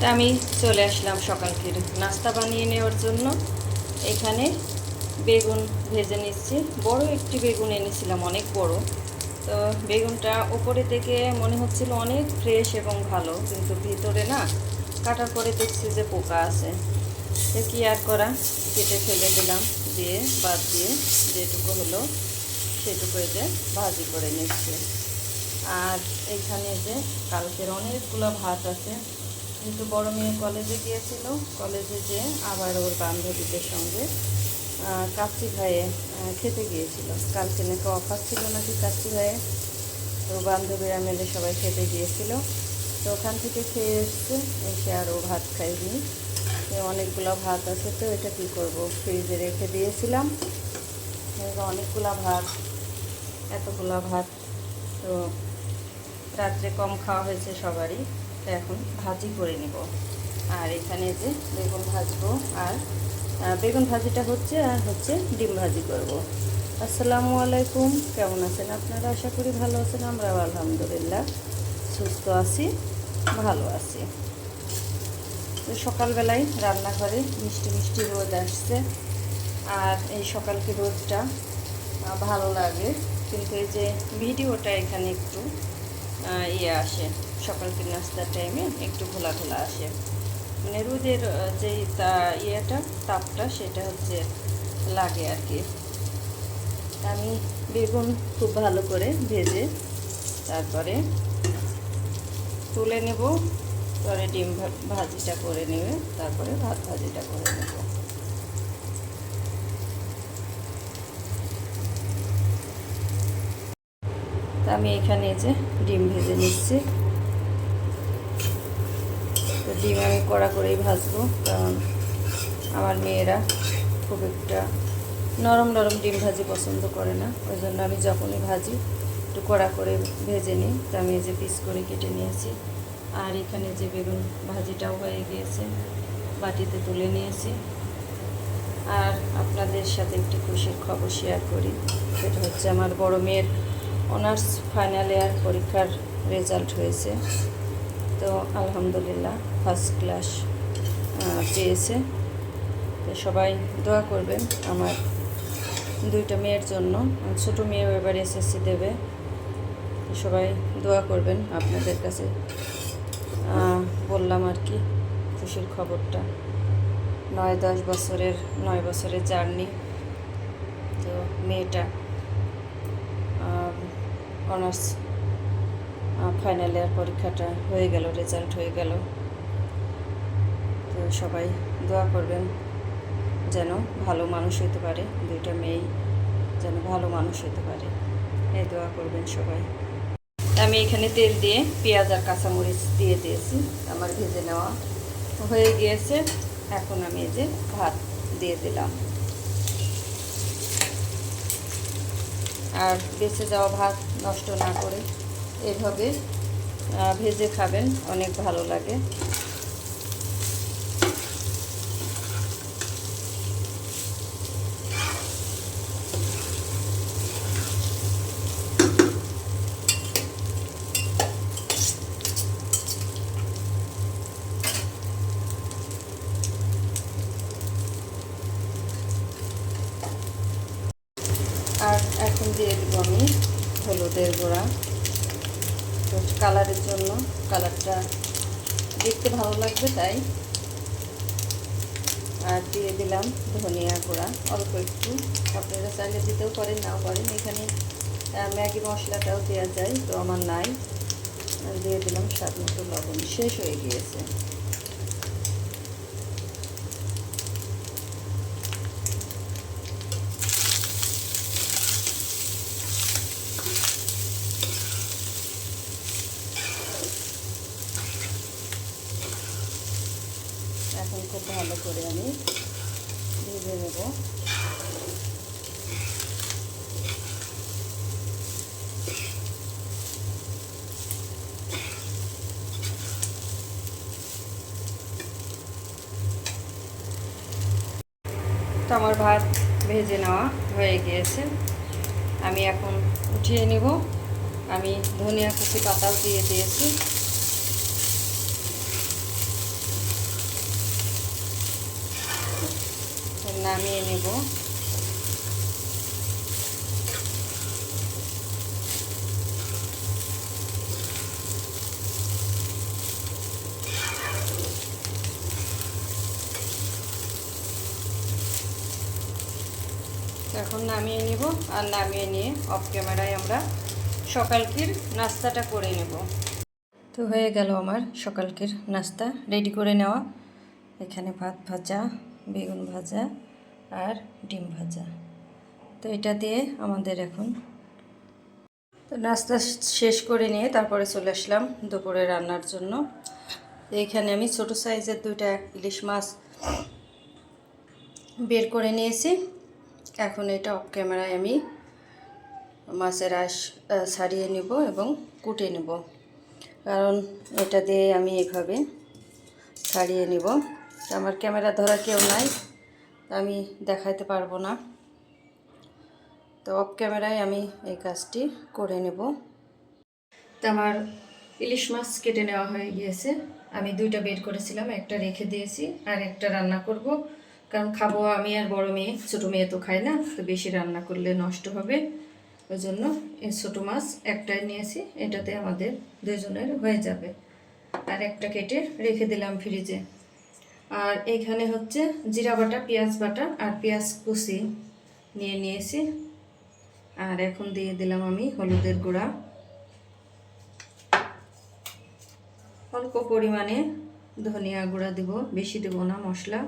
তা আমি চলে আসলাম সকালকে নাস্তা বানিয়ে নেওয়ার জন্য এখানে বেগুন ভেজে নিচ্ছি। বড় একটি বেগুন এনেছিলাম, অনেক বড়। তো বেগুনটা ওপরে থেকে মনে হচ্ছিল অনেক ফ্রেশ এবং ভালো, কিন্তু ভিতরে না কাটার পরে দেখছি যে পোকা আছে। তো কী আর করা? কেটে ফেলে দিলাম, দিয়ে বাদ দিয়ে যেটুকু হলো সেটুকু এতে ভাজি করে নিচ্ছে। আর এখানে যে কালকের অনেকগুলো ভাত আছে কিন্তু বড় মেয়ে কলেজে গিয়েছিল। কলেজে যে আবার ওর বান্ধবীদের সঙ্গে কাচ্চি ভাইয়ে খেতে গিয়েছিল। কালকে নাকি অফার ছিল নাকি কাচ্চি ভাইয়ে? তো বান্ধবীরা মিলে সবাই খেতে গিয়েছিল। তো ওখান থেকে খেয়ে এসছে, এসে আর ও ভাত খাইনি অনেকগুলো ভাত আছে, তো এটা কী করব? ফ্রিজে রেখে দিয়েছিলাম। অনেকগুলো ভাত, এতগুলো ভাত। তো রাত্রে কম খাওয়া হয়েছে সবারই। এখন ভাজি করে নিব। আর এখানে যে বেগুন ভাজবো আর বেগুন ভাজিটা হচ্ছে, আর হচ্ছে ডিম ভাজি করব। আসসালামু আলাইকুম, কেমন আছেন আপনারা? আশা করি ভালো আছেন, আমরাও আলহামদুলিল্লাহ সুস্থ আছি, ভালো আছি। তো সকালবেলায় রান্নাঘরে মিষ্টি মিষ্টি রোদ আসছে, আর এই সকালকে রোদটা ভালো লাগে। কিন্তু এই যে ভিডিওটা এখানে একটু ইয়ে আসে। সকালকে নাস্তার টাইমে একটু ঘোলা ঘোলা আসে। মানে রোদের যেই তা ইয়েটা, তাপটা, সেটা হচ্ছে লাগে আর কি আমি বেগুন খুব ভালো করে ভেজে তারপরে তুলে নেব, পরে ডিম ভাজিটা করে নেবে তারপরে ভাত ভাজিটা করে নেব। আমি এখানে যে ডিম ভেজে নিচ্ছি। ডিম আমি কড়া করেই ভাজবো, কারণ আমার মেয়েরা খুব একটা নরম নরম ডিম ভাজি পছন্দ করে না। ওই জন্য আমি যখনই ভাজি, একটু কড়া করে ভেজে নিই। তো আমি এই যে পিস করে কেটে নিয়েছি। আর এখানে যে বেগুন ভাজিটাও হয়ে গিয়েছে, বাটিতে তুলে নিয়েছি। আর আপনাদের সাথে একটি খুশির খবর শেয়ার করি। সেটা হচ্ছে আমার বড় মেয়ের অনার্স ফাইনাল ইয়ার পরীক্ষার রেজাল্ট হয়েছে। তো আলহামদুলিল্লাহ ফার্স্ট ক্লাস পেয়েছে। সবাই দোয়া করবেন আমার দুইটা মেয়ের জন্য। ছোটো মেয়েও এবার এসএসসি দেবে। সবাই দোয়া করবেন আপনাদের কাছে। বললাম আর কি, খুশির খবরটা। নয় দশ বছরের, নয় বছরের জার্নি। তো মেয়েটা অনার্স ফাইনাল ইয়ার পরীক্ষাটা হয়ে গেল রেজাল্ট হয়ে গেল। তো সবাই দোয়া করবেন যেন ভালো মানুষ হতে পারে, দুইটা মেয়েই যেন ভালো মানুষ হতে পারে। এই দোয়া করবেন সবাই। আমি এখানে তেল দিয়ে পেঁয়াজ আর কাঁচামরিচ দিয়ে দিয়েছি, আমার ভেজে নেওয়া হয়ে গিয়েছে। এখন আমি এই যে ভাত দিয়ে দিলাম। আর বেঁচে যাওয়া ভাত নষ্ট না করে এভাবে ভেজে খাবেন, অনেক ভালো লাগে আর এখন দিয়ে দেবো আমি হলুদের গুঁড়া তো কালারের জন্য, কালারটা দেখতে ভালো লাগবে তাই। আর দিয়ে দিলাম ধনিয়া গুঁড়া, অল্প একটু। আপনারা চাইলে দিতেও পারেন, নাও পারেন। এখানে ম্যাগি মশলাটাও দেওয়া যায়, তো আমার নাই। দিয়ে দিলাম স্বাদ মতো লবণ। শেষ হয়ে গিয়েছে। তো আমার ভাত ভেজে নেওয়া হয়ে গিয়েছে। আমি এখন উঠিয়ে নেব। আমি ধনিয়া কুচি পাতাও দিয়ে দিয়েছি। নামিয়ে নেব। এখন নামিয়ে নিব আর নামিয়ে নিয়ে অফ ক্যামেরায় আমরা সকালকির নাস্তাটা করে নেব। তো হয়ে গেল আমার সকালকের নাস্তা রেডি করে নেওয়া। এখানে ভাত ভাজা, বেগুন ভাজা আর ডিম ভাজা। তো এটা দিয়ে আমাদের এখন তো নাস্তা শেষ করে নিয়ে তারপরে চলে আসলাম দুপুরে রান্নার জন্য। এখানে আমি ছোট সাইজের দুইটা ইলিশ মাছ বের করে নিয়েছি। এখন এটা অফ ক্যামেরায় আমি মাছের আঁশ ছাড়িয়ে নিব এবং কুটে নেব। কারণ এটা দিয়ে আমি এভাবে ছাড়িয়ে নিব। আমার ক্যামেরা ধরা কেউ নাই আমি দেখাইতে পারব না। তো অফ ক্যামেরায় আমি এই কাজটি করে নেব। তো আমার ইলিশ মাছ কেটে নেওয়া হয়ে গিয়েছে। আমি দুইটা বের করেছিলাম, একটা রেখে দিয়েছি আর একটা রান্না করব। কারণ খাব আমি আর বড় মেয়ে, ছোটো মেয়ে তো খায় না, তো বেশি রান্না করলে নষ্ট হবে। ওই জন্য এই ছোটো মাছ একটাই নিয়েছি এটাতে আমাদের দুজনের হয়ে যাবে। আর একটা কেটে রেখে দিলাম ফ্রিজে। আর এইখানে হচ্ছে জিরা বাটা, পেঁয়াজ বাটা আর পেঁয়াজ কুচি নিয়ে নিয়েছি। আর এখন দিয়ে দিলাম আমি হলুদের গুঁড়া। অল্প পরিমাণে ধনিয়া গুঁড়া দেব, বেশি দেব না মশলা।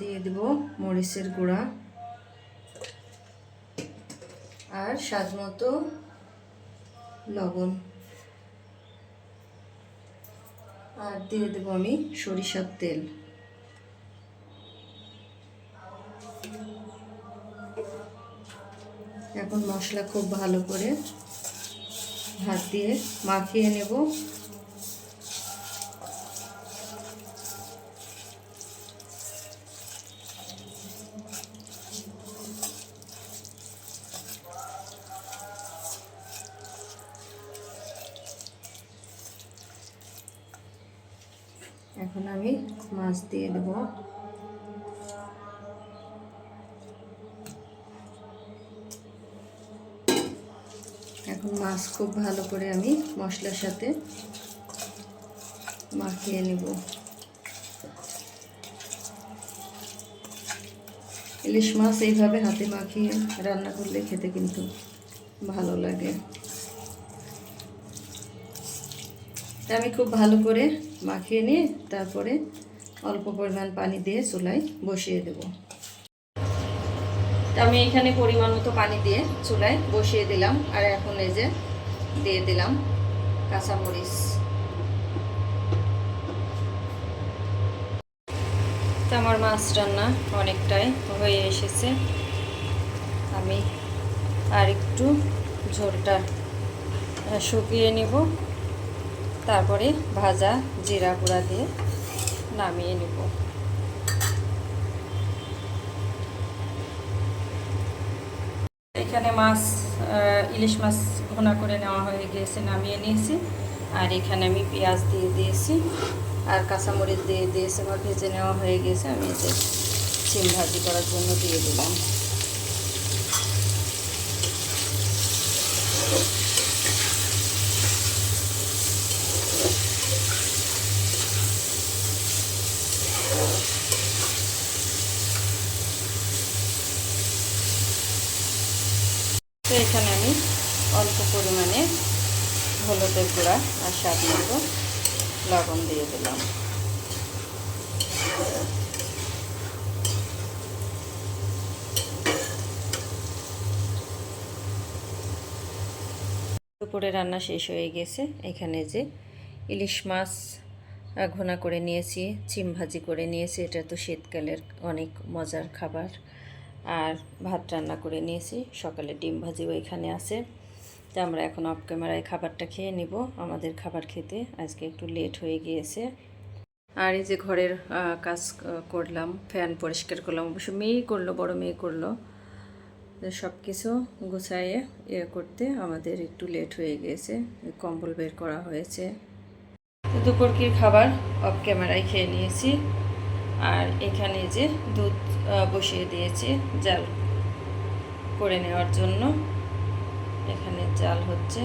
দিয়ে দেব মরিচের গুঁড়া। আর স্বাদ মতো লবণ। আর দিয়ে দেবো আমি সরিষার তেল। এখন মশলা খুব ভালো করে হাত দিয়ে মাখিয়ে নেব। মাছ দিয়ে দেবো। এখন মাছ খুব ভালো করে আমি মশলার সাথে মাখিয়ে নেব। ইলিশ মাছ এইভাবে হাতে মাখিয়ে রান্না করলে খেতে কিন্তু ভালো লাগে তা আমি খুব ভালো করে মাখিয়ে নিয়ে তারপরে অল্প পরিমাণ পানি দিয়ে চুলায় বসিয়ে দেব। আমি এখানে পরিমাণ মতো পানি দিয়ে চুলায় বসিয়ে দিলাম আর এখন এই যে দিয়ে দিলাম কাঁচামরিচ। আমার মাছ রান্না অনেকটাই হয়ে এসেছে। আমি আর একটু ঝোলটা শুকিয়ে নেব। তারপরে ভাজা জিরা গুঁড়া দিয়ে নামিয়ে নেব। এখানে মাছ ইলিশ মাছ ঘোনা করে নেওয়া হয়ে গিয়েছে, নামিয়ে নিয়েছি। আর এখানে আমি পেঁয়াজ দিয়ে দিয়েছি, আর কাঁচামরিচ দিয়ে দিয়েছি আমার ভেজে নেওয়া হয়ে গিয়েছে। আমি এতে সিম ভাজি করার জন্য দিয়ে দিলাম তো এখানে আমি অল্প পরিমাণে হলুদের গুঁড়া আর স্বাদ মতো লবণ দিয়ে দিলাম। দুপুরে রান্না শেষ হয়ে গেছে। এখানে যে ইলিশ মাছ ঘোনা করে নিয়েছি, চিম ভাজি করে নিয়েছি, এটা তো শীতকালের অনেক মজার খাবার। আর ভাত রান্না করে নিয়েছি। সকালে ডিম ভাজিও এখানে আছে। তো আমরা এখন অফ ক্যামেরায় খাবারটা খেয়ে নিব। আমাদের খাবার খেতে আজকে একটু লেট হয়ে গিয়েছে। আর এই যে ঘরের কাজ করলাম ফ্যান পরিষ্কার করলাম। অবশ্য মেয়েই করল, বড় মেয়ে করল। সব কিছু গুছাইয়ে ইয়ে করতে আমাদের একটু লেট হয়ে গিয়েছে। কম্বল বের করা হয়েছে। দুপুরকির খাবার? অফ ক্যামেরায় খেয়ে নিয়েছি। আর এখানে যে দুধ বসিয়ে দিয়েছি জাল করে নেওয়ার জন্য। এখানে জাল হচ্ছে।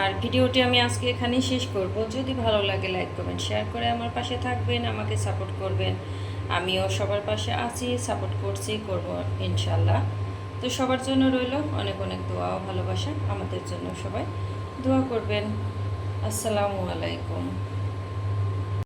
আর ভিডিওটি আমি আজকে এখানেই শেষ করব। যদি ভালো লাগে লাইক কমেন্ট শেয়ার করে আমার পাশে থাকবেন, আমাকে সাপোর্ট করবেন। আমিও সবার পাশে আছি সাপোর্ট করছি, করব ইনশাল্লাহ তো সবার জন্য রইল অনেক অনেক দোয়া ও ভালোবাসা। আমাদের জন্য সবাই দোয়া করবেন। আসসালামু আলাইকুম।